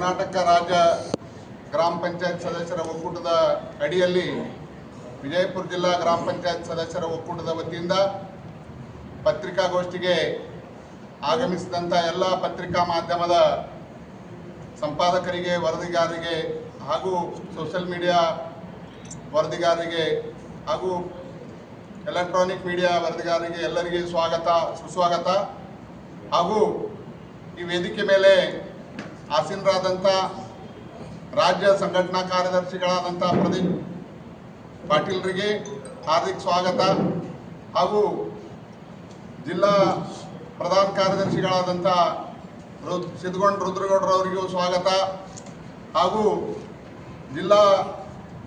ಕರ್ನಾಟಕ ರಾಜ್ಯ ಗ್ರಾಮ ಪಂಚಾಯತ್ ಸದಸ್ಯರ ಒಕ್ಕೂಟದ ಅಡಿಯಲ್ಲಿ ವಿಜಯಪುರ ಜಿಲ್ಲಾ ಗ್ರಾಮ ಪಂಚಾಯತ್ ಸದಸ್ಯರ ಒಕ್ಕೂಟದ ವತಿಯಿಂದ ಪತ್ರಿಕಾಗೋಷ್ಠಿಗೆ ಆಗಮಿಸಿದಂಥ ಎಲ್ಲ ಪತ್ರಿಕಾ ಮಾಧ್ಯಮದ ಸಂಪಾದಕರಿಗೆ, ವರದಿಗಾರರಿಗೆ ಹಾಗೂ ಸೋಷಿಯಲ್ ಮೀಡಿಯಾ ವರದಿಗಾರರಿಗೆ ಹಾಗೂ ಎಲೆಕ್ಟ್ರಾನಿಕ್ ಮೀಡಿಯಾ ವರದಿಗಾರರಿಗೆ ಎಲ್ಲರಿಗೆ ಸ್ವಾಗತ, ಸುಸ್ವಾಗತ ಹಾಗೂ ಈ ವೇದಿಕೆ ಮೇಲೆ ಆಸೀನರಾದಂಥ ರಾಜ್ಯ ಸಂಘಟನಾ ಕಾರ್ಯದರ್ಶಿಗಳಾದಂಥ ಪ್ರದೀಪ್ ಪಾಟೀಲ್ರಿಗೆ ಹಾರ್ದಿಕ ಸ್ವಾಗತ ಹಾಗೂ ಜಿಲ್ಲಾ ಪ್ರಧಾನ ಕಾರ್ಯದರ್ಶಿಗಳಾದಂಥ ರು ಸಿದ್ಧಗೊಂಡ ರುದ್ರಗೌಡರವರಿಗೂ ಸ್ವಾಗತ ಹಾಗೂ ಜಿಲ್ಲಾ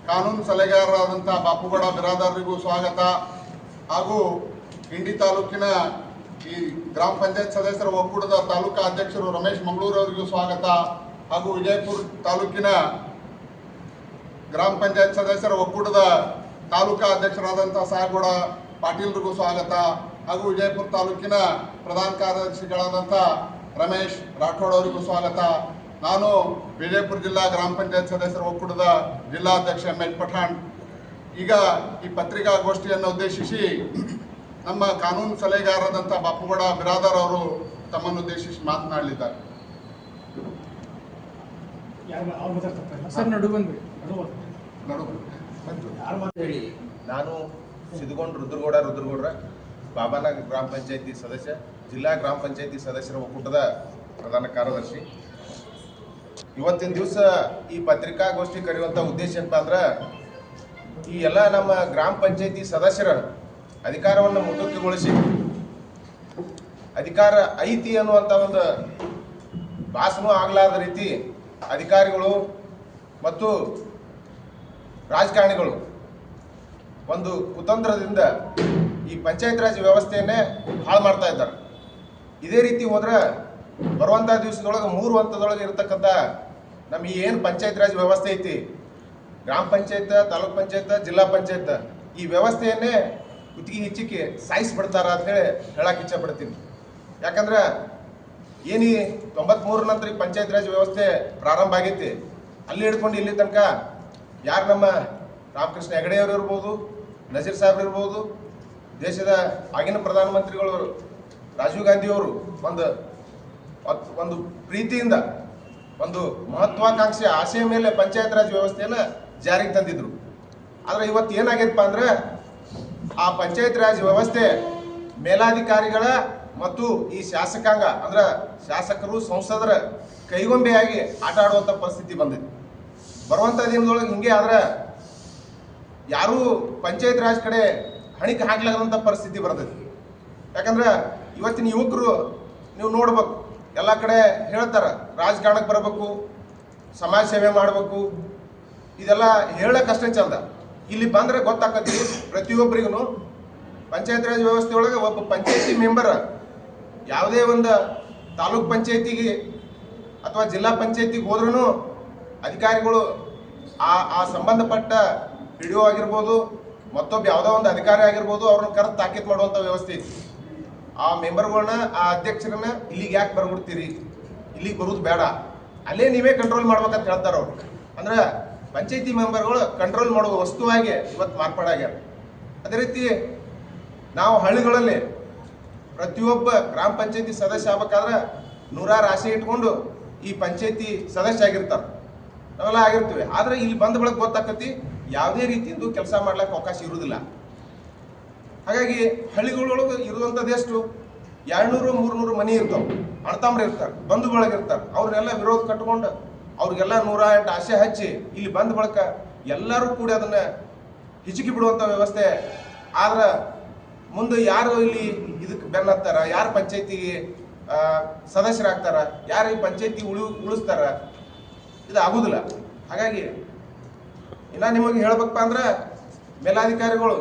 ಕಾನೂನು ಸಲಹೆಗಾರರಾದಂಥ ಬಾಪುಗೌಡ ಬಿರಾದಾರರಿಗೂ ಸ್ವಾಗತ ಹಾಗೂ ಇಂಡಿ ತಾಲೂಕಿನ ಈ ಗ್ರಾಮ ಪಂಚಾಯತ್ ಸದಸ್ಯರ ಒಕ್ಕೂಟದ ತಾಲೂಕಾ ಅಧ್ಯಕ್ಷರು ರಮೇಶ್ ಮಂಗಳೂರು ಅವರಿಗೂ ಸ್ವಾಗತ. ಹಾಗೂ ವಿಜಯಪುರ ತಾಲೂಕಿನ ಗ್ರಾಮ ಪಂಚಾಯತ್ ಸದಸ್ಯರ ಒಕ್ಕೂಟದ ತಾಲೂಕಾ ಅಧ್ಯಕ್ಷರಾದಂಥ ಸಾಯಗೌಡ ಪಾಟೀಲ್ರಿಗೂ ಸ್ವಾಗತ. ಹಾಗೂ ವಿಜಯಪುರ ತಾಲೂಕಿನ ಪ್ರಧಾನ ಕಾರ್ಯದರ್ಶಿಗಳಾದಂಥ ರಮೇಶ್ ರಾಠೋಡ್ ಅವರಿಗೂ ಸ್ವಾಗತ. ನಾನು ವಿಜಯಪುರ ಜಿಲ್ಲಾ ಗ್ರಾಮ ಪಂಚಾಯತ್ ಸದಸ್ಯರ ಒಕ್ಕೂಟದ ಜಿಲ್ಲಾಧ್ಯಕ್ಷ ಎಂ ಪಠಾಣ್. ಈಗ ಈ ಪತ್ರಿಕಾಗೋಷ್ಠಿಯನ್ನು ಉದ್ದೇಶಿಸಿ ನಮ್ಮ ಕಾನೂನು ಸಲಹೆಗಾರರಾದಂಥ ಬಾಪುಗೌಡ ಬಿರಾದರ್ ಅವರು ತಮ್ಮನ್ನು ಉದ್ದೇಶಿಸಿ ಮಾತನಾಡಲಿದ್ದಾರೆ. ಯಾರು ಅವ್ರು ಮಾತಾಡ್ತಾರೆ ಸರ್ ನಡು ಬಂದ್ರಿ ಅದು ನಡು ಬಂತು. ಯಾರು ಮಾತು ಹೇಳಿ ನಾನು ಸಿದ್ಧಗೊಂಡ್ ರುದ್ರಗೌಡ ರುದ್ರಗೌಡ್ರ ಬಾಬಾನ ಗ್ರಾಮ ಪಂಚಾಯತಿ ಸದಸ್ಯ ಜಿಲ್ಲಾ ಗ್ರಾಮ ಪಂಚಾಯತಿ ಸದಸ್ಯರ ಒಕ್ಕೂಟದ ಪ್ರಧಾನ ಕಾರ್ಯದರ್ಶಿ. ಇವತ್ತಿನ ದಿವಸ ಈ ಪತ್ರಿಕಾಗೋಷ್ಠಿ ಕರೆಯುವಂಥ ಉದ್ದೇಶ ಏನಪ್ಪ ಅಂದ್ರೆ ಈ ಎಲ್ಲ ನಮ್ಮ ಗ್ರಾಮ ಪಂಚಾಯತಿ ಸದಸ್ಯರ ಅಧಿಕಾರವನ್ನು ಮುಟುಕುಗೊಳಿಸಿ ಅಧಿಕಾರ ಐತಿ ಅನ್ನುವಂಥ ಒಂದು ಭಾಷಣ ಆಗಲಾರದ ರೀತಿ ಅಧಿಕಾರಿಗಳು ಮತ್ತು ರಾಜಕಾರಣಿಗಳು ಒಂದು ಕುತಂತ್ರದಿಂದ ಈ ಪಂಚಾಯತ್ ರಾಜ್ ವ್ಯವಸ್ಥೆಯನ್ನೇ ಹಾಳು ಮಾಡ್ತಾ ಇದ್ದಾರೆ. ಇದೇ ರೀತಿ ಹೋದ್ರೆ ಬರುವಂಥ ದಿವಸದೊಳಗೆ ಮೂರು ಹಂತದೊಳಗೆ ಇರತಕ್ಕಂಥ ನಮ್ಮ ಈ ಏನು ಪಂಚಾಯತ್ ರಾಜ್ ವ್ಯವಸ್ಥೆ ಐತಿ, ಗ್ರಾಮ ಪಂಚಾಯತ್, ತಾಲೂಕ್ ಪಂಚಾಯತ್, ಜಿಲ್ಲಾ ಪಂಚಾಯತ್ ಈ ವ್ಯವಸ್ಥೆಯನ್ನೇ ಕುತ್ತಿಗೆ ಹೆಚ್ಚಿಗೆ ಸಾಯಿಸ್ಬಿಡ್ತಾರ ಅಂತ ಹೇಳಿ ಹೇಳಕ್ಕೆ ಇಚ್ಛಪಡ್ತೀನಿ ಯಾಕಂದ್ರೆ ಏನು ತೊಂಬತ್ಮೂರ ನಂತರ ಈ ಪಂಚಾಯತ್ ರಾಜ್ ವ್ಯವಸ್ಥೆ ಪ್ರಾರಂಭ ಆಗೈತಿ, ಅಲ್ಲಿ ಹಿಡ್ಕೊಂಡು ಇಲ್ಲಿ ತನಕ ಯಾರು ನಮ್ಮ ರಾಮಕೃಷ್ಣ ಹೆಗಡೆಯವರು ಇರ್ಬೋದು, ನಜೀರ್ ಸಾಹೇಬ್ರು ಇರ್ಬೋದು, ದೇಶದ ಆಗಿನ ಪ್ರಧಾನಮಂತ್ರಿಗಳು ರಾಜೀವ್ ಗಾಂಧಿಯವರು ಒಂದು ಒಂದು ಪ್ರೀತಿಯಿಂದ, ಒಂದು ಮಹತ್ವಾಕಾಂಕ್ಷೆ ಆಸೆಯ ಮೇಲೆ ಪಂಚಾಯತ್ ರಾಜ್ ವ್ಯವಸ್ಥೆಯನ್ನು ಜಾರಿಗೆ ತಂದಿದ್ರು. ಆದ್ರೆ ಇವತ್ತು ಏನಾಗೈತಪ್ಪ ಅಂದ್ರೆ ಆ ಪಂಚಾಯತ್ ರಾಜ್ ವ್ಯವಸ್ಥೆ ಮೇಲಾಧಿಕಾರಿಗಳ ಮತ್ತು ಈ ಶಾಸಕಾಂಗ, ಅಂದ್ರ ಶಾಸಕರು, ಸಂಸದರ ಕೈಗೊಂಬೆಯಾಗಿ ಆಟ ಆಡುವಂತ ಪರಿಸ್ಥಿತಿ ಬಂದಿದೆ ಬರುವಂತ ದಿನದೊಳಗೆ ಹಿಂಗೆ ಆದ್ರೆ ಯಾರೂ ಪಂಚಾಯತ್ ರಾಜ್ ಕಡೆ ಹಣಿಕೆ ಹಾಕ್ಲಾಗದಂತ ಪರಿಸ್ಥಿತಿ ಬರ್ತೈತಿ. ಯಾಕಂದ್ರೆ ಇವತ್ತಿನ ಯುವಕರು ನೀವು ನೋಡ್ಬೇಕು, ಎಲ್ಲ ಕಡೆ ಹೇಳ್ತಾರ ರಾಜಕಾರಣಕ್ಕೆ ಬರಬೇಕು, ಸಮಾಜ ಸೇವೆ ಮಾಡಬೇಕು, ಇದೆಲ್ಲ ಹೇಳಕ್ಕಷ್ಟೇ ಚಂದ. ಇಲ್ಲಿ ಬಂದ್ರೆ ಗೊತ್ತಾಕತಿ ಪ್ರತಿಯೊಬ್ಬರಿಗೂ ಪಂಚಾಯತ್ ರಾಜ್ ವ್ಯವಸ್ಥೆ ಒಳಗೆ ಒಬ್ಬ ಪಂಚಾಯತಿ ಮೆಂಬರ್ ಯಾವುದೇ ಒಂದು ತಾಲೂಕ್ ಪಂಚಾಯತಿಗೆ ಅಥವಾ ಜಿಲ್ಲಾ ಪಂಚಾಯತಿಗೆ ಹೋದ್ರೂ ಅಧಿಕಾರಿಗಳು ಆ ಆ ಸಂಬಂಧಪಟ್ಟ ಪಿ ಡಿ ಆಗಿರ್ಬೋದು, ಮತ್ತೊಬ್ಬ ಯಾವುದೋ ಒಂದು ಅಧಿಕಾರಿ ಆಗಿರ್ಬೋದು, ಅವ್ರನ್ನ ಕರೆದು ತಾಕೀತು ಮಾಡುವಂಥ ವ್ಯವಸ್ಥೆ ಐತಿ. ಆ ಮೆಂಬರ್ಗಳನ್ನ, ಆ ಅಧ್ಯಕ್ಷರನ್ನ ಇಲ್ಲಿಗೆ ಯಾಕೆ ಬರ್ಬಿಡ್ತೀರಿ? ಇಲ್ಲಿಗೆ ಬರೋದು ಬೇಡ. ಅಲ್ಲೇ ನೀವೇ ಕಂಟ್ರೋಲ್ ಮಾಡ್ಬೇಕಂತ ಹೇಳ್ತಾರೆ ಅವ್ರು. ಅಂದ್ರೆ ಪಂಚಾಯತಿ ಮೆಂಬರ್ಗಳು ಕಂಟ್ರೋಲ್ ಮಾಡುವ ವಸ್ತುವಾಗಿ ಇವತ್ತು ಮಾರ್ಪಾಡಾಗ್ಯಾರ ಅದೇ ರೀತಿ ನಾವು ಹಳ್ಳಿಗಳಲ್ಲಿ ಪ್ರತಿಯೊಬ್ಬ ಗ್ರಾಮ ಪಂಚಾಯತಿ ಸದಸ್ಯ ಆಗ್ಬೇಕಾದ್ರೆ ನೂರಾರು ಆಸೆ ಇಟ್ಕೊಂಡು ಈ ಪಂಚಾಯತಿ ಸದಸ್ಯ ಆಗಿರ್ತಾರೆ. ನಾವೆಲ್ಲ ಆಗಿರ್ತೀವಿ. ಆದ್ರೆ ಇಲ್ಲಿ ಬಂದ ಬಳಕ ಗೊತ್ತಾಕತಿ ಯಾವುದೇ ರೀತಿಯಿಂದ ಕೆಲಸ ಮಾಡ್ಲಿಕ್ಕೆ ಅವಕಾಶ ಇರುವುದಿಲ್ಲ ಹಾಗಾಗಿ ಹಳ್ಳಿಗಳೊಳಗೆ ಇರುವಂಥದ್ದು ಎಷ್ಟು? ಎರಡ್ನೂರು, ಮೂರ್ನೂರು ಮನೆ ಇರ್ತಾವೆ. ಅಣ್ತಾಮ್ರ ಇರ್ತಾರೆ ಬಂಧು ಬಳಗ ಇರ್ತಾರೆ ಅವ್ರನ್ನೆಲ್ಲ ವಿರೋಧ ಕಟ್ಕೊಂಡು ಅವ್ರಿಗೆಲ್ಲ ನೂರ ಎಂಟು ಆಸೆ ಹಚ್ಚಿ ಇಲ್ಲಿ ಬಂದ ಬಳಕ ಎಲ್ಲರೂ ಕೂಡಿ ಅದನ್ನ ಹಿಚುಕಿ ಬಿಡುವಂಥ ವ್ಯವಸ್ಥೆ. ಆದ್ರೆ ಮುಂದೆ ಯಾರು ಇಲ್ಲಿ ಇದಕ್ಕೆ ಬೆನ್ನತ್ತಾರ ಯಾರು ಪಂಚಾಯತಿಗೆ ಸದಸ್ಯರಾಗ್ತಾರ? ಯಾರು ಈ ಪಂಚಾಯತಿ ಉಳಿ, ಉಳಿಸ್ತಾರ? ಇದು ಆಗುದಿಲ್ಲ. ಹಾಗಾಗಿ ಇನ್ನ ನಿಮಗೆ ಹೇಳ್ಬೇಕಪ್ಪ ಅಂದ್ರೆ ಮೇಲಾಧಿಕಾರಿಗಳು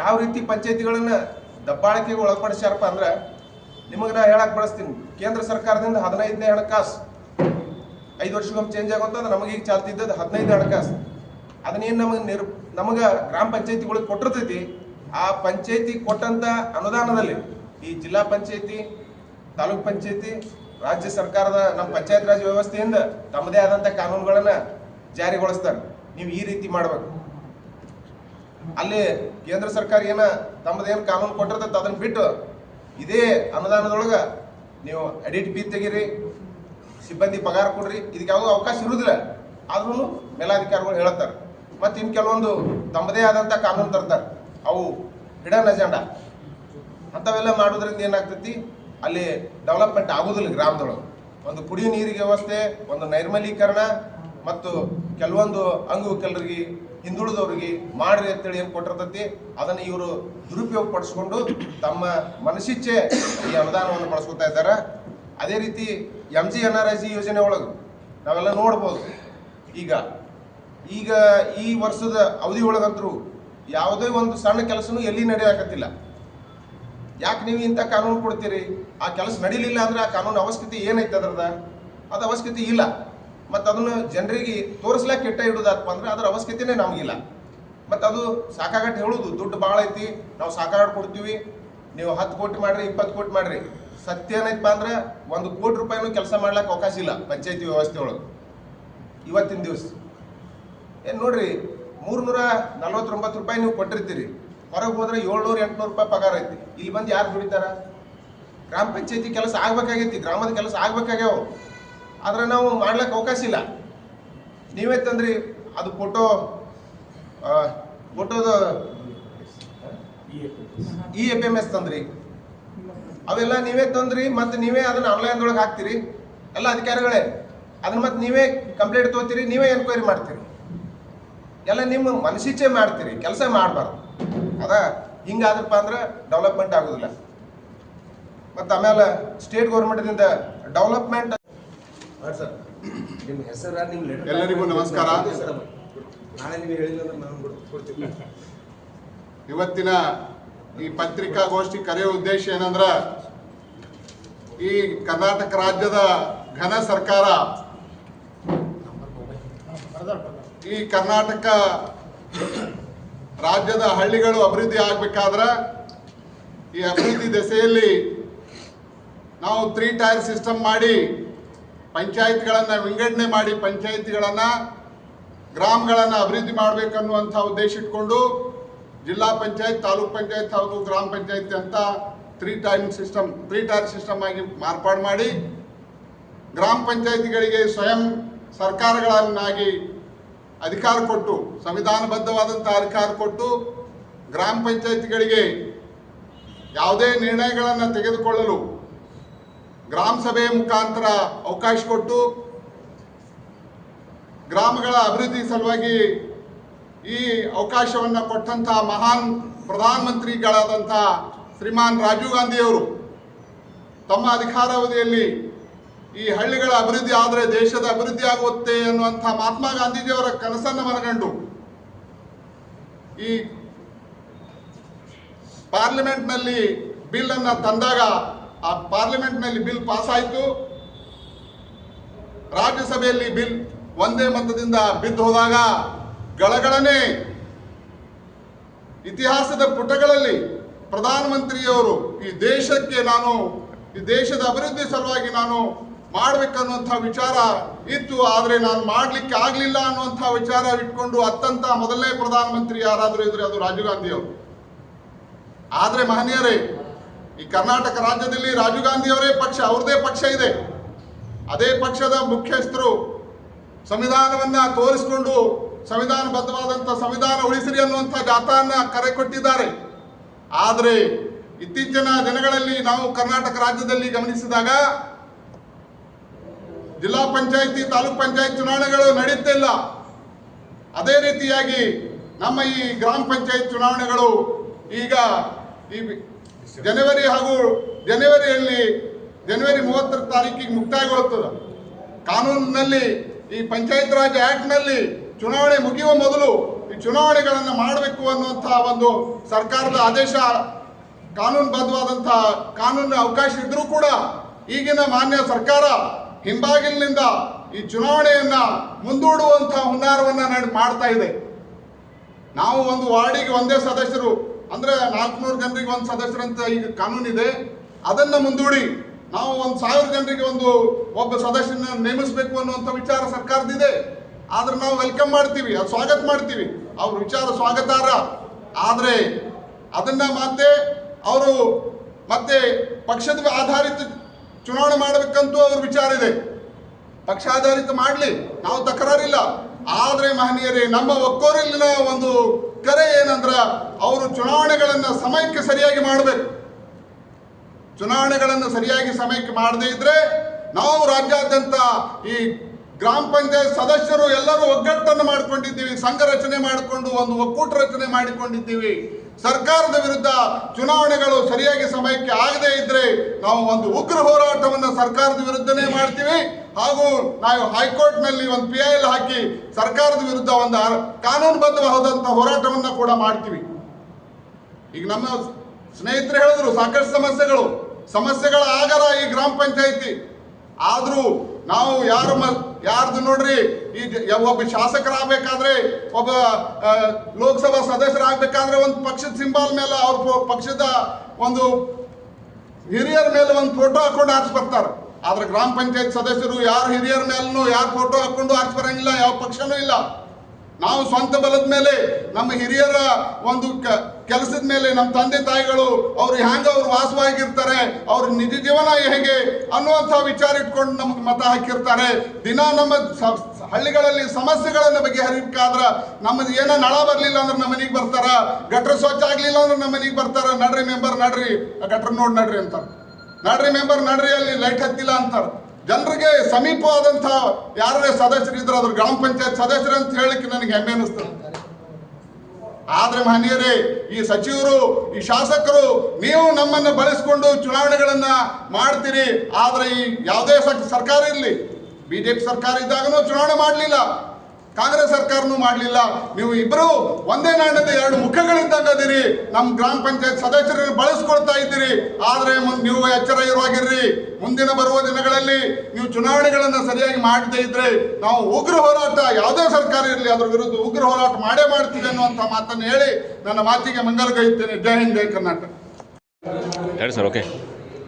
ಯಾವ ರೀತಿ ಪಂಚಾಯತಿಗಳನ್ನ ದಬ್ಬಾಳಿಕೆಗೆ ಒಳಪಡಿಸ್ಯಾರಪ್ಪ ಅಂದ್ರೆ ನಿಮಗೆ ನಾ ಹೇಳಕ್ ಬಳಸ್ತೀನಿ. ಕೇಂದ್ರ ಸರ್ಕಾರದಿಂದ ಹದಿನೈದನೇ ಹಣಕಾಸು. ಐದು ವರ್ಷಕ್ಕೊಮ್ಮೆ ಚೇಂಜ್ ಆಗುವಂತಂದ್ರೆ ನಮಗೆ ಈಗ ಚಾಲ್ತಿದ್ದದ್ದು ಹದಿನೈದು ಹಣಕಾಸು. ಅದನ್ನೇನು ನಮಗೆ ನಿರ್, ನಮಗೆ ಗ್ರಾಮ ಪಂಚಾಯತಿಗಳಿಗೆ ಕೊಟ್ಟಿರ್ತೈತಿ, ಆ ಪಂಚಾಯತಿ ಕೊಟ್ಟಂತ ಅನುದಾನದಲ್ಲಿ ಈ ಜಿಲ್ಲಾ ಪಂಚಾಯತಿ, ತಾಲೂಕ್ ಪಂಚಾಯತಿ, ರಾಜ್ಯ ಸರ್ಕಾರದ ನಮ್ಮ ಪಂಚಾಯತ್ ರಾಜ್ ವ್ಯವಸ್ಥೆಯಿಂದ ತಮ್ಮದೇ ಆದಂತ ಕಾನೂನುಗಳನ್ನ ಜಾರಿಗೊಳಿಸ್ತಾರೆ. ನೀವು ಈ ರೀತಿ ಮಾಡ್ಬೇಕು. ಅಲ್ಲಿ ಕೇಂದ್ರ ಸರ್ಕಾರ ಏನ ತಮ್ಮದೇನು ಕಾನೂನು ಕೊಟ್ಟಿರ್ತೈತೆ ಅದನ್ನ ಬಿಟ್ಟು ಇದೇ ಅನುದಾನದೊಳಗ ನೀವು ಎಡಿಟ್ ಬಿ ತೆಗೀರಿ ಸಿಬ್ಬಂದಿ ಪಗಾರ ಕೊಡ್ರಿ, ಇದಕ್ಕೆ ಯಾವುದೂ ಅವಕಾಶ ಇರುವುದಿಲ್ಲ ಆದ್ರೂ ಮೇಲಾಧಿಕಾರಿಗಳು ಹೇಳುತ್ತಾರೆ. ಮತ್ತೆ ಇನ್ನು ಕೆಲವೊಂದು ತಮ್ಮದೇ ಆದಂಥ ಕಾನೂನು ತರ್ತಾರೆ. ಅವು ಹಿಡನ್ ಅಜೆಂಡಾ. ಅಂಥವೆಲ್ಲ ಮಾಡೋದ್ರಿಂದ ಏನಾಗ್ತೈತಿ? ಅಲ್ಲಿ ಡೆವಲಪ್ಮೆಂಟ್ ಆಗೋದಿಲ್ಲ ಗ್ರಾಮದೊಳಗೆ. ಒಂದು ಕುಡಿಯೋ ನೀರಿಗೆ ವ್ಯವಸ್ಥೆ, ಒಂದು ನೈರ್ಮಲೀಕರಣ, ಮತ್ತು ಕೆಲವೊಂದು ಅಂಗವಿಕಲರಿಗೆ ಹಿಂದುಳಿದವ್ರಿಗೆ ಮಾಡ್ರಿ ಅಂತೇಳಿ ಏನು ಕೊಟ್ಟಿರ್ತೈತಿ? ಅದನ್ನು ಇವರು ದುರುಪಯೋಗ ಪಡಿಸ್ಕೊಂಡು ತಮ್ಮ ಮನಸ್ಸಿಚ್ಛೆ ಈ ಅನುದಾನವನ್ನು ಬಳಸ್ಕೊತಾ ಇದ್ದಾರೆ. ಅದೇ ರೀತಿ M G N R I C ಯೋಜನೆ ಒಳಗೆ ನಾವೆಲ್ಲ ನೋಡ್ಬೋದು. ಈಗ ಈಗ ಈ ವರ್ಷದ ಅವಧಿ ಒಳಗಂತರೂ ಯಾವುದೇ ಒಂದು ಸಣ್ಣ ಕೆಲಸನೂ ಎಲ್ಲಿ ನಡೆಯಾಕತ್ತಿಲ್ಲ. ಯಾಕೆ ನೀವು ಇಂಥ ಕಾನೂನು ಕೊಡ್ತೀರಿ? ಆ ಕೆಲಸ ನಡೀಲಿಲ್ಲ ಅಂದ್ರೆ ಆ ಕಾನೂನು ಅವಶ್ಯಕತೆ ಏನೈತೆ ಅದ್ರದ ಅದು ಅವಶ್ಯಕತೆ ಇಲ್ಲ. ಮತ್ತು ಅದನ್ನು ಜನರಿಗೆ ತೋರಿಸ್ಲಾಕ ಕೆಟ್ಟ ಇಡೋದಪ್ಪ ಅಂದ್ರೆ ಅದರ ಅವಶ್ಯಕತೆನೇ ನಮಗಿಲ್ಲ. ಮತ್ತು ಅದು ಸಾಕಾಗಟ್ಟು ಹೇಳೋದು, ದುಡ್ಡು ಭಾಳ ಐತಿ, ನಾವು ಸಾಕಾಗಟ್ಟು ಕೊಡ್ತೀವಿ, ನೀವು ಹತ್ತು ಕೋಟಿ ಮಾಡಿರಿ, ಇಪ್ಪತ್ತು ಕೋಟಿ ಮಾಡ್ರಿ. ಸತ್ಯ ಏನೈತಪ್ಪ ಅಂದ್ರೆ ಒಂದು ಕೋಟಿ ರೂಪಾಯಿನೂ ಕೆಲಸ ಮಾಡ್ಲಿಕ್ಕೆ ಅವಕಾಶ ಇಲ್ಲ ಪಂಚಾಯತಿ ವ್ಯವಸ್ಥೆ ಒಳಗೆ. ಇವತ್ತಿನ ದಿವಸ. ಏನು ನೋಡ್ರಿ ಮೂರ್ನೂರ ನಲ್ವತ್ತೊಂಬತ್ತು ರೂಪಾಯಿ ನೀವು ಕೊಟ್ಟಿರ್ತೀರಿ. ಹೊರಗೆ ಹೋದ್ರೆ ಏಳ್ನೂರ ಎಂಟುನೂರು ರೂಪಾಯಿ ಪಗಾರ ಐತಿ. ಇಲ್ಲಿ ಬಂದು ಯಾರು ದುಡಿತಾರ? ಗ್ರಾಮ ಪಂಚಾಯತಿ ಕೆಲಸ ಆಗ್ಬೇಕಾಗೈತಿ ಗ್ರಾಮದ ಕೆಲಸ ಆಗ್ಬೇಕಾಗ್ಯಾವ. ಆದ್ರೆ ನಾವು ಮಾಡ್ಲಿಕ್ಕೆ ಅವಕಾಶ ಇಲ್ಲ. ನೀವೇ ತಂದ್ರಿ ಅದು ಫೋಟೋ ಫೋಟೋದ ಇ ಎಫ್ ಎಂ ಎಸ್ ತಂದ್ರಿ. ಅವೆಲ್ಲ ನೀವೇ ತಂದ್ರಿ ಮತ್ತೆ ನೀವೇ ಅದನ್ನ ಆನ್ಲೈನ್ದೊಳಗೆ ಹಾಕ್ತೀರಿ. ಎಲ್ಲ ಅಧಿಕಾರಿಗಳೇ ಅದನ್ನ ಮತ್ತೆ ನೀವೇ ಕಂಪ್ಲೇಂಟ್ ತಗೋತೀರಿ ನೀವೇ ಎನ್ಕ್ವೈರಿ ಮಾಡ್ತೀರಿ. ಎಲ್ಲ ನಿಮ್ಮ ಮನಸ್ಸಿಚ್ಛೆ ಮಾಡ್ತೀರಿ ಕೆಲಸ ಮಾಡಬಾರ್ದು. ಅದ ಹಿಂಗಾದ್ರಪ್ಪ ಅಂದ್ರೆ ಡೆವಲಪ್ಮೆಂಟ್ ಆಗೋದಿಲ್ಲ. ಮತ್ತು ಆಮೇಲೆ ಸ್ಟೇಟ್ ಗೌರ್ಮೆಂಟ್ದಿಂದ ಡೆವಲಪ್ಮೆಂಟ್ ಸರ್. ನಿಮ್ಮ ಹೆಸರ ನಿಮ್ಮ ಲೆಟರ್ ಎಲ್ಲರಿಗೂ ನಮಸ್ಕಾರ. ನಾಳೆ ನೀವು ಹೇಳಿಲ್ಲ ನಾನು ಇವತ್ತಿನ ಈ ಪತ್ರಿಕಾಗೋಷ್ಠಿ ಕರೆಯೋ ಉದ್ದೇಶ ಏನಂದ್ರ, ಈ ಕರ್ನಾಟಕ ರಾಜ್ಯದ ಘನ ಸರ್ಕಾರ, ಈ ಕರ್ನಾಟಕ ರಾಜ್ಯದ ಹಳ್ಳಿಗಳು ಅಭಿವೃದ್ಧಿ ಆಗ್ಬೇಕಾದ್ರ, ಈ ಅಭಿವೃದ್ಧಿ ದೆಸೆಯಲ್ಲಿ ನಾವು ತ್ರೀ ಟೈರ್ ಸಿಸ್ಟಮ್ ಮಾಡಿ, ಪಂಚಾಯತ್ಗಳನ್ನು ವಿಂಗಡಣೆ ಮಾಡಿ, ಪಂಚಾಯತಿಗಳನ್ನು, ಗ್ರಾಮಗಳನ್ನು ಅಭಿವೃದ್ಧಿ ಮಾಡಬೇಕನ್ನುವಂಥ ಉದ್ದೇಶ ಇಟ್ಕೊಂಡು ಜಿಲ್ಲಾ ಪಂಚಾಯತ್, ತಾಲೂಕ್ ಪಂಚಾಯತ್ ಹಾಗೂ ಗ್ರಾಮ ಪಂಚಾಯತ್ ಅಂತ three time system three tier system ಆಗಿ ಮಾರ್ಪಾಡು ಮಾಡಿ ಗ್ರಾಮ ಪಂಚಾಯತಿಗಳಿಗೆ ಸ್ವಯಂ ಸರ್ಕಾರಗಳನ್ನಾಗಿ ಅಧಿಕಾರ ಕೊಟ್ಟು ಸಂವಿಧಾನಬದ್ಧವಾದಂಥ ಅಧಿಕಾರ ಕೊಟ್ಟು ಗ್ರಾಮ ಪಂಚಾಯಿತಿಗಳಿಗೆ ಯಾವುದೇ ನಿರ್ಣಯಗಳನ್ನು ತೆಗೆದುಕೊಳ್ಳಲು ಗ್ರಾಮ ಸಭೆಯ ಮುಖಾಂತರ ಅವಕಾಶ ಕೊಟ್ಟು ಗ್ರಾಮಗಳ ಅಭಿವೃದ್ಧಿ ಸಲುವಾಗಿ ಈ ಅವಕಾಶವನ್ನು ಕೊಟ್ಟಂಥ ಮಹಾನ್ ಪ್ರಧಾನಮಂತ್ರಿಗಳಾದಂಥ ಶ್ರೀಮಾನ್ ರಾಜೀವ್ ಗಾಂಧಿಯವರು ತಮ್ಮ ಅಧಿಕಾರಾವಧಿಯಲ್ಲಿ ಈ ಹಳ್ಳಿಗಳ ಅಭಿವೃದ್ಧಿ ಆದರೆ ದೇಶದ ಅಭಿವೃದ್ಧಿ ಆಗುತ್ತೆ ಅನ್ನುವಂಥ ಮಹಾತ್ಮ ಗಾಂಧೀಜಿಯವರ ಕನಸನ್ನು ಮನಗಂಡು ಈ ಪಾರ್ಲಿಮೆಂಟ್ನಲ್ಲಿ ಬಿಲ್ ಅನ್ನ ತಂದಾಗ ಆ ಪಾರ್ಲಿಮೆಂಟ್ನಲ್ಲಿ ಬಿಲ್ ಪಾಸ್ ಆಯಿತು ರಾಜ್ಯಸಭೆಯಲ್ಲಿ ಬಿಲ್ ಒಂದೇ ಮತದಿಂದ ಬಿದ್ದು ಹೋದಾಗ ಗಳಗಳನೆ. ಇತಿಹಾಸದ ಪುಟಗಳಲ್ಲಿ ಪ್ರಧಾನಮಂತ್ರಿಯವರು ಈ ದೇಶಕ್ಕೆ ನಾನು, ಈ ದೇಶದ ಅಭಿವೃದ್ಧಿ ಸಲುವಾಗಿ ನಾನು ಮಾಡಬೇಕನ್ನುವಂಥ ವಿಚಾರ ಇತ್ತು. ಆದರೆ ನಾನು ಮಾಡ್ಲಿಕ್ಕೆ ಆಗಲಿಲ್ಲ ಅನ್ನುವಂಥ ವಿಚಾರ ಇಟ್ಕೊಂಡು ಅತ್ತಂತ ಮೊದಲನೇ ಪ್ರಧಾನಮಂತ್ರಿ ಯಾರಾದರೂ ಇದ್ರೆ ಅದು ರಾಜೀವ್ ಗಾಂಧಿಯವರು. ಆದರೆ ಮಹನೀಯರೇ, ಈ ಕರ್ನಾಟಕ ರಾಜ್ಯದಲ್ಲಿ ರಾಜೀವ್ ಗಾಂಧಿಯವರೇ ಪಕ್ಷ ಅವ್ರದೇ ಪಕ್ಷ ಇದೆ. ಅದೇ ಪಕ್ಷದ ಮುಖ್ಯಸ್ಥರು ಸಂವಿಧಾನವನ್ನ ತೋರಿಸಿಕೊಂಡು ಸಂವಿಧಾನಬದ್ಧವಾದಂಥ ಸಂವಿಧಾನ ಉಳಿಸಿರಿ ಅನ್ನುವಂಥ ಗಾಥಾನ ಕರೆ ಕೊಟ್ಟಿದ್ದಾರೆ. ಆದರೆ ಇತ್ತೀಚಿನ ದಿನಗಳಲ್ಲಿ ನಾವು ಕರ್ನಾಟಕ ರಾಜ್ಯದಲ್ಲಿ ಗಮನಿಸಿದಾಗ ಜಿಲ್ಲಾ ಪಂಚಾಯಿತಿ, ತಾಲೂಕ್ ಪಂಚಾಯತ್ ಚುನಾವಣೆಗಳು ನಡೆಯುತ್ತಿಲ್ಲ ಅದೇ ರೀತಿಯಾಗಿ ನಮ್ಮ ಈ ಗ್ರಾಮ ಪಂಚಾಯತ್ ಚುನಾವಣೆಗಳು ಈಗ ಈ ಜನವರಿ ಹಾಗೂ ಜನವರಿಯಲ್ಲಿ ಜನವರಿ ಮೂವತ್ತರ ತಾರೀಕಿಗೆ ಮುಕ್ತಾಯಗೊಳ್ಳುತ್ತದೆ. ಕಾನೂನಿನಲ್ಲಿ ಈ ಪಂಚಾಯತ್ ರಾಜ್ ಆಕ್ಟ್ನಲ್ಲಿ ಚುನಾವಣೆ ಮುಗಿಯುವ ಮೊದಲು ಈ ಚುನಾವಣೆಗಳನ್ನು ಮಾಡಬೇಕು ಅನ್ನುವಂತಹ ಒಂದು ಸರ್ಕಾರದ ಆದೇಶ ಕಾನೂನುಬದ್ಧವಾದಂತಹ ಕಾನೂನಿನ ಅವಕಾಶ ಇದ್ರೂ ಕೂಡ ಈಗಿನ ಮಾನ್ಯ ಸರ್ಕಾರ ಹಿಂಬಾಗಿಲಿನಿಂದ ಈ ಚುನಾವಣೆಯನ್ನ ಮುಂದೂಡುವಂತಹ ಹುನ್ನಾರವನ್ನ ಮಾಡ್ತಾ ಇದೆ. ನಾವು ಒಂದು ವಾರ್ಡಿಗೆ ಒಂದೇ ಸದಸ್ಯರು, ಅಂದ್ರೆ ನಾಲ್ಕುನೂರು ಜನರಿಗೆ ಒಂದು ಸದಸ್ಯರಂತ ಈಗ ಕಾನೂನಿದೆ ಅದನ್ನ ಮುಂದೂಡಿ ನಾವು ಒಂದು ಸಾವಿರ ಜನರಿಗೆ ಒಂದು ಒಬ್ಬ ಸದಸ್ಯನ ನೇಮಿಸಬೇಕು ಅನ್ನುವಂಥ ವಿಚಾರ ಸರ್ಕಾರದಿದೆ ಆದ್ರೆ ನಾವು ವೆಲ್ಕಮ್ ಮಾಡ್ತೀವಿ, ಅದು ಸ್ವಾಗತ ಮಾಡ್ತೀವಿ. ಅವ್ರ ವಿಚಾರ ಸ್ವಾಗತಾರ ಆದರೆ ಅದನ್ನ ಮತ್ತೆ ಅವರು ಮತ್ತೆ ಪಕ್ಷದ ಆಧಾರಿತ ಚುನಾವಣೆ ಮಾಡಬೇಕಂತೂ ಅವ್ರ ವಿಚಾರ ಇದೆ. ಪಕ್ಷಾಧಾರಿತ ಮಾಡಲಿ, ನಾವು ತಕರಾರಿಲ್ಲ. ಆದರೆ ಮಹನೀಯರೇ, ನಮ್ಮ ಒಕ್ಕೋರಲ್ಲಿನ ಒಂದು ಕರೆ ಏನಂದ್ರ, ಅವರು ಚುನಾವಣೆಗಳನ್ನು ಸಮಯಕ್ಕೆ ಸರಿಯಾಗಿ ಮಾಡಬೇಕು. ಚುನಾವಣೆಗಳನ್ನು ಸರಿಯಾಗಿ ಸಮಯಕ್ಕೆ ಮಾಡದೇ ಇದ್ರೆ ನಾವು ರಾಜ್ಯಾದ್ಯಂತ ಈ ಗ್ರಾಮ ಪಂಚಾಯತ್ ಸದಸ್ಯರು ಎಲ್ಲರೂ ಒಗ್ಗಟ್ಟನ್ನು ಮಾಡಿಕೊಂಡಿದ್ದೀವಿ, ಸಂಘ ರಚನೆ ಮಾಡಿಕೊಂಡು, ಒಂದು ಒಕ್ಕೂಟ ರಚನೆ ಮಾಡಿಕೊಂಡಿದ್ದೀವಿ. ಸರ್ಕಾರದ ವಿರುದ್ಧ ಚುನಾವಣೆಗಳು ಸರಿಯಾಗಿ ಸಮಯಕ್ಕೆ ಆಗದೇ ಇದ್ರೆ ನಾವು ಒಂದು ಉಗ್ರ ಹೋರಾಟವನ್ನು ಸರ್ಕಾರದ ವಿರುದ್ಧನೇ ಮಾಡ್ತೀವಿ. ಹಾಗೂ ನಾವು ಹೈಕೋರ್ಟ್ನಲ್ಲಿ ಒಂದು ಪಿ ಐ ಎಲ್ ಹಾಕಿ ಸರ್ಕಾರದ ವಿರುದ್ಧ ಒಂದು ಕಾನೂನುಬದ್ಧವಾದಂಥ ಹೋರಾಟವನ್ನು ಕೂಡ ಮಾಡ್ತೀವಿ. ಈಗ ನಮ್ಮ ಸ್ನೇಹಿತರು ಹೇಳಿದ್ರು, ಸಾಕಷ್ಟು ಸಮಸ್ಯೆಗಳು. ಸಮಸ್ಯೆಗಳ ಆಗರ ಈ ಗ್ರಾಮ ಪಂಚಾಯಿತಿ. ಆದ್ರೂ ನಾವು ಯಾರು ಯಾರ್ದು ನೋಡ್ರಿ? ಈ ಒಬ್ಬ ಶಾಸಕರಾಗಬೇಕಾದ್ರೆ, ಒಬ್ಬ ಲೋಕಸಭಾ ಸದಸ್ಯರಾಗಬೇಕಾದ್ರೆ ಒಂದು ಪಕ್ಷದ ಸಿಂಬಲ್ ಮೇಲೆ ಅವ್ರ ಪಕ್ಷದ ಒಂದು ಹಿರಿಯರ ಮೇಲೆ ಒಂದು ಫೋಟೋ ಹಾಕೊಂಡು ಆರಿಸಿ ಬರ್ತಾರೆ. ಆದ್ರೆ ಗ್ರಾಮ ಪಂಚಾಯತ್ ಸದಸ್ಯರು ಯಾರು ಹಿರಿಯರ ಮೇಲೂ ಯಾರು ಫೋಟೋ ಹಾಕೊಂಡು ಆರಿಸಿ ಬರಂಗಿಲ್ಲ, ಯಾವ ಪಕ್ಷನೂ ಇಲ್ಲ. ನಾವು ಸ್ವಂತ ಬಲದ ಮೇಲೆ, ನಮ್ಮ ಹಿರಿಯರ ಒಂದು ಕೆಲಸದ ಮೇಲೆ ನಮ್ಮ ತಂದೆ ತಾಯಿಗಳು ಅವ್ರು ಹೆಂಗೆ ಅವ್ರು ವಾಸವಾಗಿರ್ತಾರೆ, ಅವ್ರ ನಿಜ ಜೀವನ ಹೇಗೆ ಅನ್ನುವಂಥ ವಿಚಾರ ಇಟ್ಕೊಂಡು ನಮ್ಗೆ ಮತ ಹಾಕಿರ್ತಾರೆ. ದಿನ ನಮ್ಮ ಹಳ್ಳಿಗಳಲ್ಲಿ ಸಮಸ್ಯೆಗಳನ್ನು ಬಗೆಹರಿಬೇಕಾದ್ರ ನಮ್ಮದು ಏನೋ ನಳ ಬರಲಿಲ್ಲ ಅಂದ್ರೆ ನಮ್ಮ ಮನೆಗೆ ಬರ್ತಾರ, ಗಟ್ರ ಸ್ವಚ್ಛ ಆಗಲಿಲ್ಲ ಅಂದ್ರೆ ನಮ್ಮ ಮನೆಗೆ ಬರ್ತಾರ, ನಡ್ರಿ ಮೆಂಬರ್ ನಡ್ರಿ ಗಟ್ರ ನೋಡಿ ನಡ್ರಿ ಅಂತಾರೆ. ನಡ್ರಿ ಮೆಂಬರ್ ನಡ್ರಿ ಅಲ್ಲಿ ಲೈಟ್ ಹತ್ತಿಲ್ಲ ಅಂತಾರ. ಜನರಿಗೆ ಸಮೀಪವಾದಂಥ ಯಾರೇ ಸದಸ್ಯರಿದ್ರು ಅದ್ರ ಗ್ರಾಮ ಪಂಚಾಯತ್ ಸದಸ್ಯರು ಅಂತ ಹೇಳಕ್ಕೆ ನನಗೆ ಹೆಮ್ಮೆ ಅನಿಸ್ತದೆ ಆದ್ರೆ ಮಹನೀಯರೇ, ಈ ಸಚಿವರು, ಈ ಶಾಸಕರು, ನೀವು ನಮ್ಮನ್ನ ಬಳಸಿಕೊಂಡು ಚುನಾವಣೆಗಳನ್ನ ಮಾಡ್ತೀರಿ, ಆದ್ರೆ ಈ ಯಾವುದೇ ಸರ್ಕಾರ ಇರಲಿ, ಬಿಜೆಪಿ ಸರ್ಕಾರ ಇದ್ದಾಗನೂ ಚುನಾವಣೆ ಮಾಡಲಿಲ್ಲ. ಕಾಂಗ್ರೆಸ್ ಸರ್ಕಾರನೂ ಮಾಡಲಿಲ್ಲ. ನೀವು ಇಬ್ಬರು ಒಂದೇ ನಾಣ್ಯದ ಎರಡು ಮುಖಗಳಿದ್ದಂಗದಿರಿ ನಮ್ಮ ಗ್ರಾಮ ಪಂಚಾಯತ್ ಸದಸ್ಯರನ್ನು ಬಳಸ್ಕೊಳ್ತಾ ಇದ್ದೀರಿ. ಆದರೆ ಮುಂದೆ ನೀವು ಎಚ್ಚರ ಇರುವಾಗಿರ್ರಿ. ಮುಂದಿನ ಬರುವ ದಿನಗಳಲ್ಲಿ ನೀವು ಚುನಾವಣೆಗಳನ್ನು ಸರಿಯಾಗಿ ಮಾಡದೇ ಇದ್ರೆ ನಾವು ಉಗ್ರ ಹೋರಾಟ ಯಾವುದೇ ಸರ್ಕಾರ ಇರಲಿ ಅದರ ವಿರುದ್ಧ ಉಗ್ರ ಹೋರಾಟ ಮಾಡೇ ಮಾಡ್ತೀವಿ ಅನ್ನುವಂಥ ಮಾತನ್ನು ಹೇಳಿ ನನ್ನ ಮಾತಿಗೆ ಮಂಗಲಗೈತೇನೆ ಜೈ ಹಿಂದ್ ಜೈ ಕರ್ನಾಟಕ. ಹೇಳಿ ಸರ್ ಓಕೆ.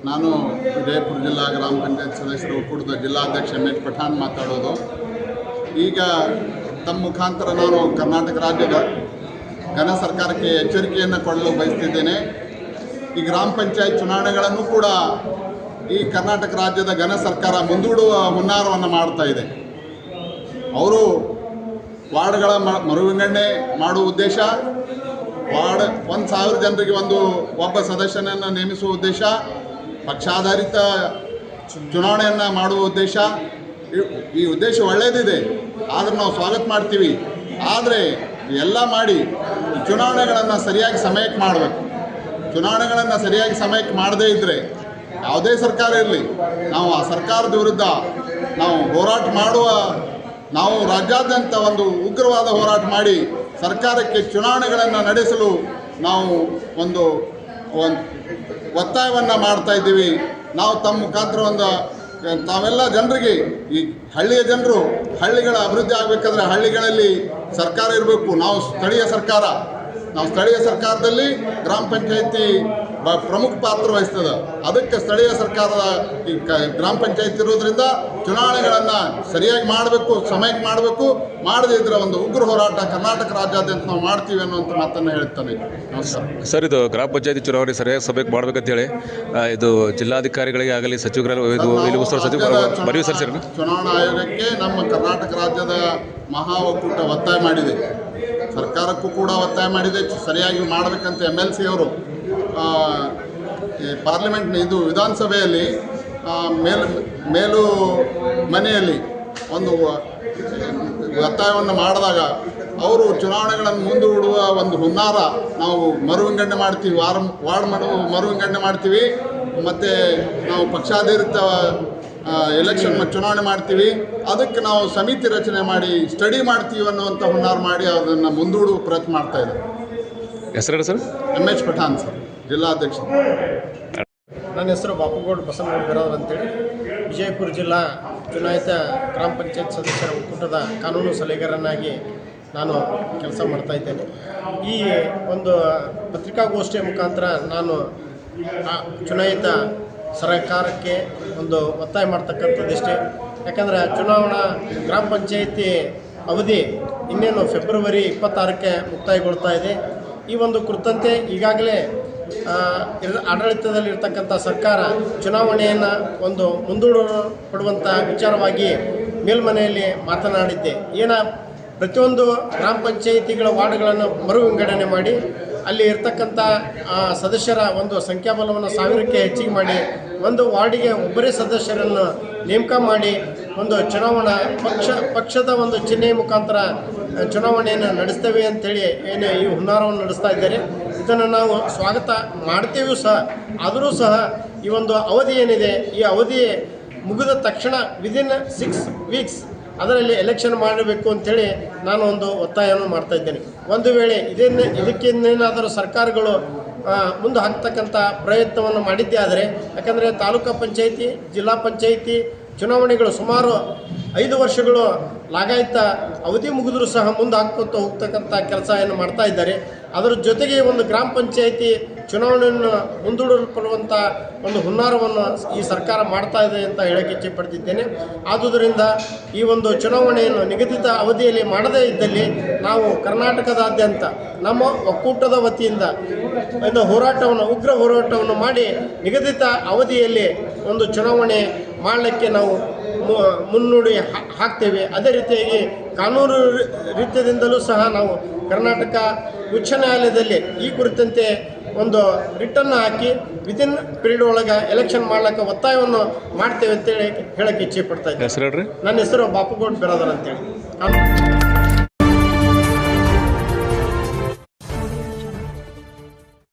ನಾನು ವಿಜಯಪುರ ಜಿಲ್ಲಾ ಗ್ರಾಮ ಪಂಚಾಯತ್ ಸದಸ್ಯರು ಒಕ್ಕೂಟದ ಜಿಲ್ಲಾಧ್ಯಕ್ಷ ಎಂ ಎಚ್ ಪಠಾಣ್ ಮಾತಾಡೋದು. ಈಗ ತಮ್ಮ ಮುಖಾಂತರ ನಾನು ಕರ್ನಾಟಕ ರಾಜ್ಯದ ಘನ ಸರ್ಕಾರಕ್ಕೆ ಎಚ್ಚರಿಕೆಯನ್ನು ಕೊಡಲು ಬಯಸ್ತಿದ್ದೇನೆ. ಈ ಗ್ರಾಮ ಪಂಚಾಯತ್ ಚುನಾವಣೆಗಳನ್ನು ಕೂಡ ಈ ಕರ್ನಾಟಕ ರಾಜ್ಯದ ಘನ ಸರ್ಕಾರ ಮುಂದೂಡುವ ಹುನ್ನಾರವನ್ನು ಮಾಡ್ತಾ ಇದೆ. ಅವರು ವಾರ್ಡ್ಗಳ ಮರುವಿಂಗಡಣೆ ಮಾಡುವ ಉದ್ದೇಶ, ವಾರ್ಡ್ ಒಂದು ಸಾವಿರ ಜನರಿಗೆ ಒಂದು ಒಬ್ಬ ಸದಸ್ಯನನ್ನು ನೇಮಿಸುವ ಉದ್ದೇಶ, ಪಕ್ಷಾಧಾರಿತ ಚುನಾವಣೆಯನ್ನು ಮಾಡುವ ಉದ್ದೇಶ ಈ- ಉದ್ದೇಶ ಒಳ್ಳೆಯದಿದೆ ಆದರೆ ನಾವು ಸ್ವಾಗತ ಮಾಡ್ತೀವಿ. ಆದರೆ ಎಲ್ಲ ಮಾಡಿ ಚುನಾವಣೆಗಳನ್ನು ಸರಿಯಾಗಿ ಸಮಯಕ್ಕೆ ಮಾಡಬೇಕು. ಚುನಾವಣೆಗಳನ್ನು ಸರಿಯಾಗಿ ಸಮಯಕ್ಕೆ ಮಾಡದೇ ಇದ್ದರೆ ಯಾವುದೇ ಸರ್ಕಾರ ಇರಲಿ, ನಾವು ಆ ಸರ್ಕಾರದ ವಿರುದ್ಧ ನಾವು ಹೋರಾಟ ಮಾಡುವ, ನಾವು ರಾಜ್ಯಾದ್ಯಂತ ಒಂದು ಉಗ್ರವಾದ ಹೋರಾಟ ಮಾಡಿ ಸರ್ಕಾರಕ್ಕೆ ಚುನಾವಣೆಗಳನ್ನು ನಡೆಸಲು ನಾವು ಒಂದು ಒಂದು ಒತ್ತಾಯವನ್ನು ಮಾಡ್ತಾ ಇದ್ದೀವಿ. ನಾವು ತಮ್ಮ ಮುಖಾಂತರ ಒಂದು ತಾವೆಲ್ಲ ಜನರಿಗೆ, ಈ ಹಳ್ಳಿಯ ಜನರು ಹಳ್ಳಿಗಳ ಅಭಿವೃದ್ಧಿ ಆಗಬೇಕಾದ್ರೆ ಹಳ್ಳಿಗಳಲ್ಲಿ ಸರ್ಕಾರ ಇರಬೇಕು. ನಾವು ಸ್ಥಳೀಯ ಸರ್ಕಾರ. ನಾವು ಸ್ಥಳೀಯ ಸರ್ಕಾರದಲ್ಲಿ ಗ್ರಾಮ ಪಂಚಾಯತಿ ಬ ಪ್ರಮುಖ ಪಾತ್ರ ವಹಿಸ್ತದ. ಅದಕ್ಕೆ ಸ್ಥಳೀಯ ಸರ್ಕಾರದ ಈ ಕ ಗ್ರಾಮ ಪಂಚಾಯತ್ ಇರೋದ್ರಿಂದ ಚುನಾವಣೆಗಳನ್ನು ಸರಿಯಾಗಿ ಮಾಡಬೇಕು ಸಮಯಕ್ಕೆ ಮಾಡಬೇಕು. ಮಾಡದೇ ಇದ್ರೆ ಒಂದು ಉಗ್ರ ಹೋರಾಟ ಕರ್ನಾಟಕ ರಾಜ್ಯಾದ್ಯಂತ ನಾವು ಮಾಡ್ತೀವಿ ಅನ್ನುವಂಥ ಮಾತನ್ನು ಹೇಳ್ತಾನೆ. ನಮಸ್ಕಾರ. ಸರ್ ಇದು ಗ್ರಾಮ ಪಂಚಾಯತಿ ಚುನಾವಣೆ ಸರಿಯಾಗಿ ಸಭೆಗೆ ಮಾಡ್ಬೇಕಂತೇಳಿ ಇದು ಜಿಲ್ಲಾಧಿಕಾರಿಗಳಿಗೆ ಆಗಲಿ ಸಚಿವರು ಇದು ಇಲ್ಲಿ ಉತ್ಸವ ಸಚಿವ ರಾಜ್ಯದ ಸರ್ ಸರ್ ಚುನಾವಣಾ ಆಯೋಗಕ್ಕೆ ನಮ್ಮ ಕರ್ನಾಟಕ ರಾಜ್ಯದ ಮಹಾ ಒಕ್ಕೂಟ ಒತ್ತಾಯ ಮಾಡಿದೆ. ಸರ್ಕಾರಕ್ಕೂ ಕೂಡ ಒತ್ತಾಯ ಮಾಡಿದೆ. ಸರಿಯಾಗಿ ಮಾಡಬೇಕಂತ ಎಂ ಎಲ್ ಸಿ ಅವರು. ಪಾರ್ಲಿಮೆಂಟ್ ಇದು ವಿಧಾನಸಭೆಯಲ್ಲಿ ಮೇಲ್ ಮೇಲು ಮನೆಯಲ್ಲಿ ಒಂದು ಒತ್ತಾಯವನ್ನು ಮಾಡಿದಾಗ ಅವರು ಚುನಾವಣೆಗಳನ್ನು ಮುಂದೂಡುವ ಒಂದು ಹುನ್ನಾರ ನಾವು ಮರು ವಿಂಗಡಣೆ ಮಾಡ್ತೀವಿ. ವಾರ ವಾರ್ಡ್ ಮರು ಮರು ವಿಂಗಡಣೆ ಮಾಡ್ತೀವಿ. ಮತ್ತು ನಾವು ಪಕ್ಷಾಧಾರಿತ ಎಲೆಕ್ಷನ್ ಚುನಾವಣೆ ಮಾಡ್ತೀವಿ. ಅದಕ್ಕೆ ನಾವು ಸಮಿತಿ ರಚನೆ ಮಾಡಿ ಸ್ಟಡಿ ಮಾಡ್ತೀವಿ ಅನ್ನುವಂಥ ಹುನ್ನಾರ ಮಾಡಿ ಅದನ್ನು ಮುಂದೂಡುವ ಪ್ರಯತ್ನ ಮಾಡ್ತಾ ಇದ್ದಾರೆ ಹೆಸರು sir? M H Pathan sir. ಜಿಲ್ಲಾಧ್ಯಕ್ಷ. ನನ್ನ ಹೆಸರು ಬಾಪುಗೌಡ ಬಸನಗೌಡ ಬಿರಾದರ್ ಅಂತೇಳಿ. ವಿಜಯಪುರ ಜಿಲ್ಲಾ ಚುನಾಯಿತ ಗ್ರಾಮ ಪಂಚಾಯತ್ ಸದಸ್ಯರ ಒಕ್ಕೂಟದ ಕಾನೂನು ಸಲಹೆಗಾರನಾಗಿ ನಾನು ಕೆಲಸ ಮಾಡ್ತಾ ಇದ್ದೇನೆ. ಈ ಒಂದು ಪತ್ರಿಕಾಗೋಷ್ಠಿಯ ಮುಖಾಂತರ ನಾನು ಚುನಾಯಿತ ಸರ್ಕಾರಕ್ಕೆ ಒಂದು ಒತ್ತಾಯ ಮಾಡ್ತಕ್ಕಂಥದ್ದಿಷ್ಟೇ ಯಾಕಂದರೆ ಚುನಾವಣಾ ಗ್ರಾಮ ಪಂಚಾಯಿತಿ ಅವಧಿ ಇನ್ನೇನು ಫೆಬ್ರವರಿ ಇಪ್ಪತ್ತಾರಕ್ಕೆ ಮುಕ್ತಾಯಗೊಳ್ತಾ ಇದೆ. ಈ ಒಂದು ಕುರಿತಂತೆ ಈಗಾಗಲೇ ಆಡಳಿತದಲ್ಲಿರ್ತಕ್ಕಂಥ ಸರ್ಕಾರ ಚುನಾವಣೆಯನ್ನು ಒಂದು ಮುಂದೂಡಲ್ಪಡುವಂಥ ವಿಚಾರವಾಗಿ ಮೇಲ್ಮನೆಯಲ್ಲಿ ಮಾತನಾಡಿದ್ದೆ. ಏನ ಪ್ರತಿಯೊಂದು ಗ್ರಾಮ ಪಂಚಾಯಿತಿಗಳ ವಾರ್ಡ್ಗಳನ್ನು ಮರು ವಿಂಗಡಣೆ ಮಾಡಿ, ಅಲ್ಲಿ ಇರ್ತಕ್ಕಂಥ ಸದಸ್ಯರ ಒಂದು ಸಂಖ್ಯಾಬಲವನ್ನು ಸಾವಿರಕ್ಕೆ ಹೆಚ್ಚಿಗೆ ಮಾಡಿ, ಒಂದು ವಾರ್ಡಿಗೆ ಒಬ್ಬರೇ ಸದಸ್ಯರನ್ನು ನೇಮಕ ಮಾಡಿ, ಒಂದು ಚುನಾವಣಾ ಪಕ್ಷ, ಪಕ್ಷದ ಒಂದು ಚಿಹ್ನೆ ಮುಖಾಂತರ ಚುನಾವಣೆಯನ್ನು ನಡೆಸ್ತೇವೆ ಅಂತೇಳಿ ಏನು ಈ ಹುನ್ನಾರವನ್ನು ನಡೆಸ್ತಾ ಇದ್ದಾರೆ. ಇದನ್ನು ನಾವು ಸ್ವಾಗತ ಮಾಡ್ತೇವೆ ಸಹ. ಆದರೂ ಸಹ ಈ ಒಂದು ಅವಧಿ ಏನಿದೆ, ಈ ಅವಧಿ ಮುಗಿದ ತಕ್ಷಣ ವಿದಿನ್ ಸಿಕ್ಸ್ ವೀಕ್ಸ್ ಅದರಲ್ಲಿ ಎಲೆಕ್ಷನ್ ಮಾಡಬೇಕು ಅಂಥೇಳಿ ನಾನು ಒಂದು ಒತ್ತಾಯವನ್ನು ಮಾಡ್ತಾ ಇದ್ದೇನೆ. ಒಂದು ವೇಳೆ ಇದನ್ನೇ ಇದಕ್ಕಿನ್ನೇನಾದರೂ ಸರ್ಕಾರಗಳು ಮುಂದೆ ಹಾಕ್ತಕ್ಕಂಥ ಪ್ರಯತ್ನವನ್ನು ಮಾಡಿದ್ದೇ ಆದರೆ, ಯಾಕಂದರೆ ತಾಲೂಕಾ ಪಂಚಾಯಿತಿ, ಜಿಲ್ಲಾ ಪಂಚಾಯಿತಿ, ಚುನಾವಣೆಗಳು ಸುಮಾರು ಐದು ವರ್ಷಗಳು ಲಾಗಾಯಿತ ಅವಧಿ ಮುಗಿದರೂ ಸಹ ಮುಂದೆ ಹಾಕ್ಕೊತ ಹೋಗ್ತಕ್ಕಂಥ ಕೆಲಸ ಏನು ಮಾಡ್ತಾ ಇದ್ದಾರೆ. ಅದರ ಜೊತೆಗೆ ಒಂದು ಗ್ರಾಮ ಪಂಚಾಯಿತಿ ಚುನಾವಣೆಯನ್ನು ಮುಂದೂಡಲ್ಪಡುವಂಥ ಒಂದು ಹುನ್ನಾರವನ್ನು ಈ ಸರ್ಕಾರ ಮಾಡ್ತಾ ಇದೆ ಅಂತ ಹೇಳಕ್ಕೆ ಇಚ್ಛೆಪಡ್ತಿದ್ದೇನೆ. ಆದುದರಿಂದ ಈ ಒಂದು ಚುನಾವಣೆಯನ್ನು ನಿಗದಿತ ಅವಧಿಯಲ್ಲಿ ಮಾಡದೇ ಇದ್ದಲ್ಲಿ ನಾವು ಕರ್ನಾಟಕದಾದ್ಯಂತ ನಮ್ಮ ಒಕ್ಕೂಟದ ವತಿಯಿಂದ ಒಂದು ಹೋರಾಟವನ್ನು, ಉಗ್ರ ಹೋರಾಟವನ್ನು ಮಾಡಿ ನಿಗದಿತ ಅವಧಿಯಲ್ಲಿ ಒಂದು ಚುನಾವಣೆ ಮಾಡಲಿಕ್ಕೆ ನಾವು ಮುನ್ನುಡಿ ಹಾಕ್ತೇವೆ. ಅದೇ ರೀತಿಯಾಗಿ ಕಾನೂನು ರೀತಿಯಿಂದಲೂ ರೀತ್ಯದಿಂದಲೂ ಸಹ ನಾವು ಕರ್ನಾಟಕ ಉಚ್ಚ ನ್ಯಾಯಾಲಯದಲ್ಲಿ ಈ ಕುರಿತಂತೆ ಒಂದು ರಿಟರ್ನ್ ಹಾಕಿ ವಿತಿನ್ ಪೀರಿಯಡ್ ಒಳಗೆ ಎಲೆಕ್ಷನ್ ಮಾಡ್ಲಿಕ್ಕೆ ಒತ್ತಾಯವನ್ನು ಮಾಡ್ತೇವೆ ಅಂತೇಳಿ ಹೇಳಕ್ಕೆ ಇಚ್ಛೆ ಪಡ್ತಾ ಇದ್ದೀನಿ ನನ್ನ ಹೆಸರು ಬಾಪುಗೌಡ್ ಬಿರಾದರ್ ಅಂತೇಳಿ.